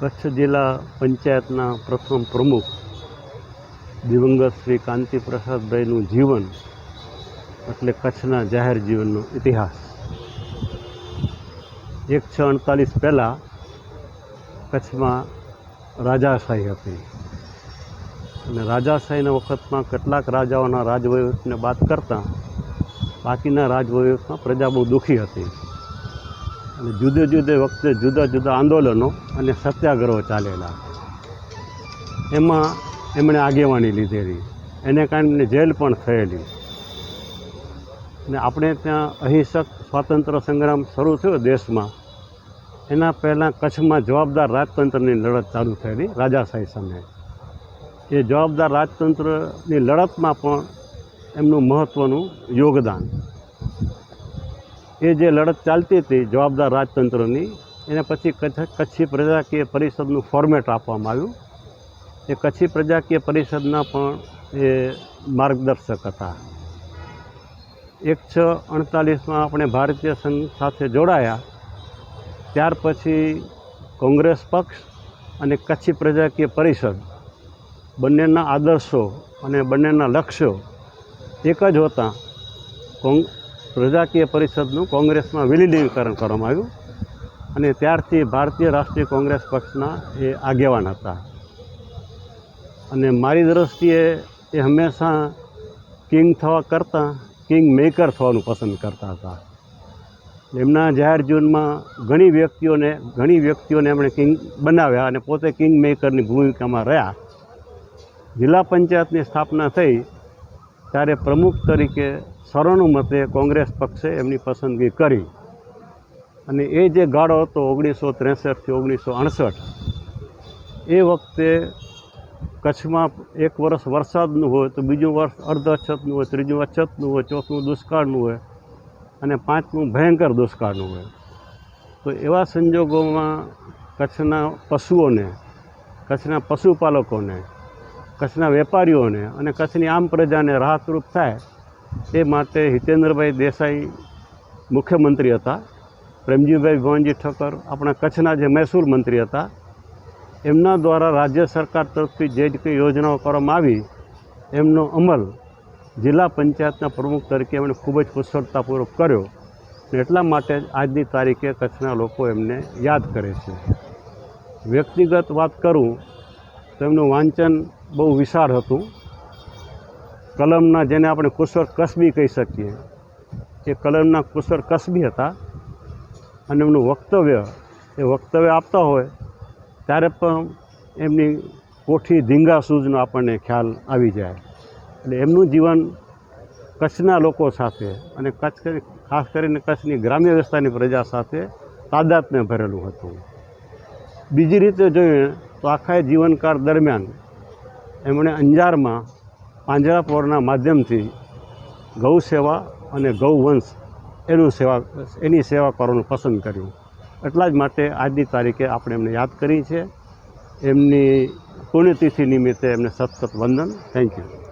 કચ્છ જિલ્લા પંચાયતના પ્રથમ પ્રમુખ દિવંગત શ્રી કાંતિ પ્રસાદભાઈનું જીવન એટલે કચ્છના જાહેર જીવનનો ઇતિહાસ. એક છ અડતાલીસ પહેલાં કચ્છમાં રાજાશાહી હતી. અને રાજાશાહીના વખતમાં કેટલાક રાજાઓના રાજવહીવટને બાદ કરતાં બાકીના રાજવહીવટમાં પ્રજા બહુ દુઃખી હતી. અને જુદે જુદે વખતે જુદા જુદા આંદોલનો અને સત્યાગ્રહો ચાલેલા. એમાં એમણે આગેવાની લીધેલી. એને કારણે જેલ પણ થયેલી. ને આપણે ત્યાં અહિંસક સ્વાતંત્ર્ય સંગ્રામ શરૂ થયો દેશમાં. એના પહેલાં કચ્છમાં જવાબદાર રાજતંત્રની લડત ચાલુ થયેલી રાજાશાહી સામે. એ જવાબદાર રાજતંત્રની લડતમાં પણ એમનું મહત્ત્વનું યોગદાન. એ જે લડત ચાલતી હતી જવાબદાર રાજતંત્રની, એને પછી કચ્છ પ્રજાકીય પરિષદનું ફોર્મેટ આપવામાં આવ્યું. એ કચ્છી પ્રજાકીય પરિષદના પણ એ માર્ગદર્શક હતા. એક છ અડતાલીસમાં આપણે ભારતીય સંઘ સાથે જોડાયા. ત્યાર પછી કોંગ્રેસ પક્ષ અને કચ્છી પ્રજાકીય પરિષદ બંનેના આદર્શો અને બંનેના લક્ષ્યો એક જ હોતા. કોંગ પ્રજાકીય પરિષદનું કોંગ્રેસમાં વિલીનીકરણ કરવામાં આવ્યું અને ત્યારથી ભારતીય રાષ્ટ્રીય કોંગ્રેસ પક્ષના એ આગેવાન હતા. અને મારી દૃષ્ટિએ એ હંમેશા કિંગ થવા કરતાં કિંગ મેકર થવાનું પસંદ કરતા હતા. એમના જાહેર જીવનમાં ઘણી વ્યક્તિઓને ઘણી વ્યક્તિઓને એમણે કિંગ બનાવ્યા અને પોતે કિંગ મેકરની ભૂમિકામાં રહ્યા. જિલ્લા પંચાયતની સ્થાપના થઈ ત્યારે પ્રમુખ તરીકે સર્વાનુમતે કોંગ્રેસ પક્ષે એમની પસંદગી કરી. અને એ જે ગાળો હતો ઓગણીસો ત્રેસઠથી ઓગણીસો અડસઠ, એ વખતે કચ્છમાં એક વર્ષ વરસાદનું હોય, તો બીજું વર્ષ અર્ધ અછતનું હોય, ત્રીજું અછતનું હોય, ચોથું દુષ્કાળનું હોય, અને પાંચમું ભયંકર દુષ્કાળનું હોય. તો એવા સંજોગોમાં કચ્છના પશુઓને, કચ્છના પશુપાલકોને, કચ્છના વેપારીઓને અને કચ્છની આમ પ્રજાને રાહતરૂપ થાય એ માટે હિતેન્દ્રભાઈ દેસાઈ મુખ્યમંત્રી હતા, પ્રેમજીભાઈ ભવનજી ઠક્કર, આપણા કચ્છના જે મહેસૂલ મંત્રી હતા, એમના દ્વારા રાજ્ય સરકાર તરફથી જે જ કંઈ યોજનાઓ કરવામાં આવી, એમનો અમલ જિલ્લા પંચાયતના પ્રમુખ તરીકે એમણે ખૂબ જ કુશળતાપૂર્વક કર્યો એટલા માટે આજની તારીખે કચ્છના લોકો એમને યાદ કરે છે. વ્યક્તિગત વાત કરું તો એમનું વાંચન બહુ વિશાળ હતું. કલમના જેને આપણે કુશળ કસબી કહી શકીએ, એ કલમના કુશળ કસબી હતા અને એમનું વક્તવ્ય, એ વક્તવ્ય આપતા હોય, ત્યારે પણ એમની કોઠી ધીંગા સૂઝનો આપણને ખ્યાલ આવી જાય. એટલે એમનું જીવન કચ્છના લોકો સાથે અને કચ્છ ખાસ કરીને કચ્છની ગ્રામ્ય વિસ્તારની પ્રજા સાથે તાદાત્મ્ય ભરેલું હતું. બીજી રીતે જોઈએ તો આખા જીવનકાળ દરમિયાન એમણે અંજારમાં પાંજરાપોળના માધ્યમથી ગૌ સેવા અને ગૌવંશ એનું સેવા, એની સેવા કરવાનું પસંદ કર્યું. એટલા જ માટે આજની તારીખે આપણે એમને યાદ કરી છે. એમની પુણ્યતિથિ નિમિત્તે એમને સતત વંદન. Thank you